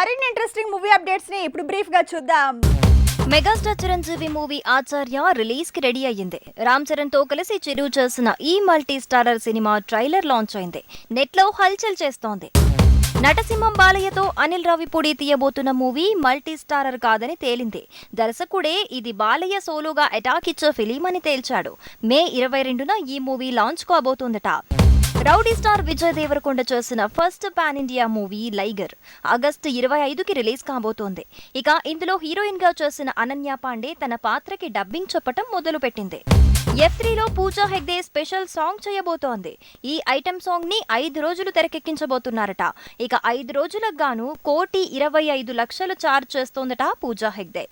మరిన్ని interesting movie అప్డేట్స్ని ఇప్పుడు బ్రీఫ్గా చూద్దాం. మెగాస్టార్ చిరంజీవి మూవీ ఆచార్య రిలీజ్కి రెడీ అయ్యింది. రామ్ చరణ్తో కలిసి చిరు చేసిన ఈ multi starrer cinema trailer launch అయింది. నెట్లో హల్చల్ చేస్తోంది. నటసింహం బాలయ్యతో అనిల్ రావిపూడి తీయబోతున్న మూవీ మల్టీ స్టారర్ కాదని తేలింది. దర్శకుడే ఇది బాలయ్య సోలోగా అటాక్ ఇచ్చే ఫిలిం అని తేల్చాడు. మే ఇరవై రెండున ఈ మూవీ లాంచ్ కాబోతోందట. రౌడీ స్టార్ విజయ్ దేవరకొండ చేసిన first pan India movie Liger August ఇరవై ఐదుకి రిలీజ్ కాబోతోంది. ఇక ఇందులో హీరోయిన్గా చేసిన అనన్య పాండే తన పాత్రకి డబ్బింగ్ చెప్పటం మొదలుపెట్టింది. ఎఫ్ త్రీలో పూజా హెగ్డే స్పెషల్ సాంగ్ చేయబోతోంది. ఈ ఐటెం సాంగ్ని ఐదు రోజులు తెరకెక్కించబోతున్నారట. ఇక ఐదు రోజులకు గాను కోటి ఇరవై ఐదు లక్షలు చార్జ్ చేస్తోందట పూజా హెగ్డే.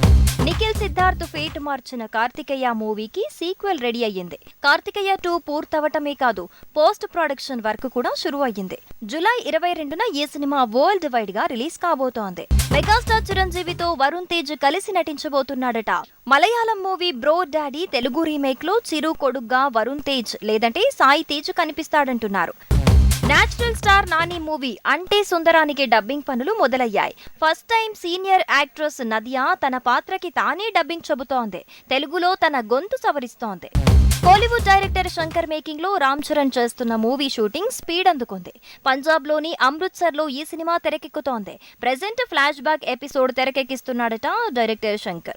నిఖిల్ సిద్ధార్థ్ ఫేట్ మార్చిన కార్తికేయ మూవీకి సీక్వెల్ రెడీ అయ్యింది. కార్తికేయ టూ పూర్తవటమే కాదు పోస్ట్ ప్రొడక్షన్ వర్క్ కూడా షురు అయ్యింది. జులై ఇరవై రెండున ఈ సినిమా వరల్డ్ వైడ్గా రిలీజ్ కాబోతోంది. మెగాస్టార్ చిరంజీవితో వరుణ్ తేజ్ కలిసి నటించబోతున్నాడట. Malayalam movie Bro Daddy Telugu రీమేక్లో Chiru కొడుగ్గా వరుణ్ తేజ్ లేదంటే Sai Tej కనిపిస్తాడంటున్నారు. Natural star Nani movie Ante Sundaraniki dubbing పనులు మొదలయ్యాయి. First time senior actress Nadiya తన పాత్రకి తానే డబ్బింగ్ చెబుతోంది. తెలుగులో తన గొంతు సవరిస్తోంది. కోలీవుడ్ డైరెక్టర్ శంకర్ మేకింగ్లో రామ్ చరణ్ చేస్తున్న మూవీ షూటింగ్ స్పీడ్ అందుకుంది. పంజాబ్లోని అమృత్సర్లో ఈ సినిమా తెరకెక్కుతోంది. ప్రెసెంట్ ఫ్లాష్ బ్యాక్ ఎపిసోడ్ తెరకెక్కిస్తున్నాడట డైరెక్టర్ శంకర్.